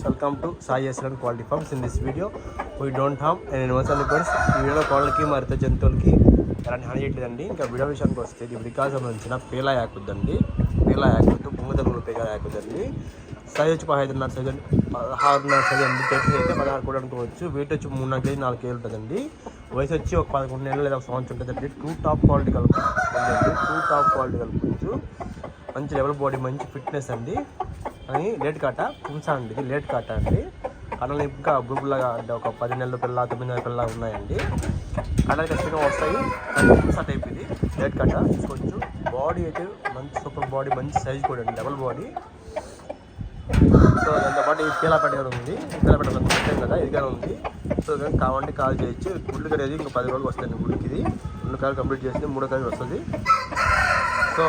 Welcome to Sai SN quality farms in this video we don't ham and universal birds ఈ వీడియోలో కోళ్ళకి మరిత జంతువులకి ఎలాంటి హాని చేయట్లేదండి. ఇంకా వీడియో విషయానికి వస్తే ఇది విడికాల్ సంబంధించిన పేలా యాకుద్దండి. పేలా యాకుద్దు భూమి దగ్గర పేలా యాకుద్దండి. సైజ్ వచ్చి పదహైదున్నర సైజ్ పదహారున్నర సైజ్ అండి చేతి అయితే పదహారు కూడా అనుకోవచ్చు. వెయిట్ వచ్చి మూడున్నర కేజీ నాలుగు కేజీ ఉంటుందండి. వయసు వచ్చి ఒక పదకొండు నెలలు లేదా ఒక సంవత్సరం ఉంటుందండి. టూ టాప్ క్వాలిటీ కలుపుతుంది టూ టాప్ క్వాలిటీ కలుపుకోవచ్చు. మంచి లెవెల్ బాడీ మంచి ఫిట్నెస్ అండి. అని లేట్ కాట పుంస అండి. ఇది లేట్ కాట అండి. కళ్ళని ఇంకా గుబులాగా అంటే ఒక పది నెలల పిల్ల తొమ్మిది నెలల పిల్ల ఉన్నాయండి. కళ్ళకి ఖచ్చితంగా వస్తాయి. పుంస టైప్ ఇది. లేట్ కాట చూసుకోవచ్చు బాడీ అయితే మంచి సూపర్ బాడీ మంచి సైజ్ కూడా అండి. డబల్ బాడీ సో దాంతో పాటు ఈ పీలాపేట కూడా ఉంది. పీలాపేట పెట్టాం కదా ఇది కూడా ఉంది. సో కానీ కావాలంటే కాల్ చేయొచ్చు. గుళ్ళు కడేది ఇంకా పది రోజులు వస్తాయండి గుడికి ఇది రెండు కాలు కంప్లీట్ చేస్తే మూడో కాలు వస్తుంది. సో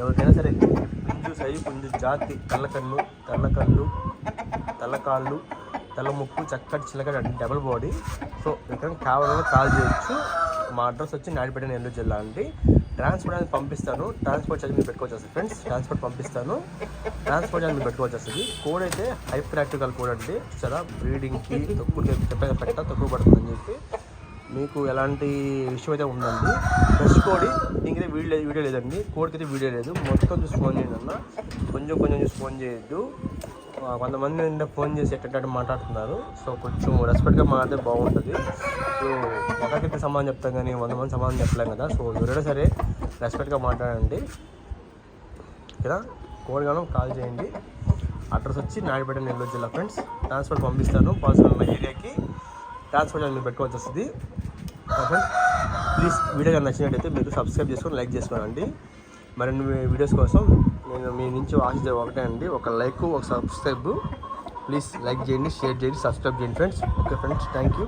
ఎవరికైనా సరే పుంజు సైజు జాతి తెల్లకన్ను కళ్ళకళ్ళు తలకాళ్ళు తలముక్కు ముక్కు చక్కటి చిలకడ డబుల్ బాడీ సో ఇక్కడ కావాలని కాల్ చేయొచ్చు. మా అడ్రస్ వచ్చి నాడిపేట నెల్లూరు జిల్లా అండి. ట్రాన్స్పోర్ట్ అనేది పంపిస్తాను. ట్రాన్స్పోర్ట్ ఛార్జ్ మీరు పెట్టుకోవచ్చు వస్తుంది ఫ్రెండ్స్ ట్రాన్స్పోర్ట్ పంపిస్తాను. ట్రాన్స్పోర్ట్ ఛార్జ్ మీరు పెట్టుకోవచ్చు వస్తుంది కోడ్ అయితే హైపర్ యాక్టికల్ కోడ్ అండి. చూసారా? బ్రీడింగ్కి తక్కువ చెప్పేది పెట్ట తక్కువ పడుతుందని చెప్పి. మీకు ఎలాంటి విషయం అయితే ఉందండి ఫ్రెష్ కోడి దీనికి వీడియో లేదు వీడియో లేదండి. కోడికి అయితే వీడియో లేదు. మొత్తం చూసి ఫోన్ చేయండి అన్న. కొంచెం కొంచెం చూసి ఫోన్ చేయొద్దు. కొంతమంది నిన్న ఫోన్ చేసి ఎట్టట్టు మాట్లాడుతున్నారు. సో కొంచెం రెస్పెక్ట్గా మాట్లాడితే బాగుంటుంది. సో ఒకరికి సమాధానం చెప్తాం కానీ వంద మంది సమాధానం చెప్పలేం కదా. సో ఎవరైనా సరే రెస్పెక్ట్గా మాట్లాడండి. ఓకేనా? కోడిగానం కాల్ చేయండి. అడ్రస్ వచ్చి నాయుడుపేట నెల్లూరు జిల్లా ఫ్రెండ్స్ ట్రాన్స్ఫర్ పంపిస్తాను. పాల్సిన ఏరియాకి. ట్రాన్స్పోర్ట్ మీరు పెట్టుకోవచ్చు వస్తుంది. ఫ్రెండ్స్ ప్లీజ్ వీడియో కానీ నచ్చినట్టయితే మీరు సబ్స్క్రైబ్ చేసుకొని లైక్ చేసుకోనండి. మరిన్ని వీడియోస్ కోసం నేను మీ నుంచి ఆశించే ఒకటే అండి. ఒక లైక్ ఒక సబ్స్క్రైబ్ ప్లీజ్ లైక్ చేయండి షేర్ చేయండి సబ్స్క్రైబ్ చేయండి friends okay friends thank you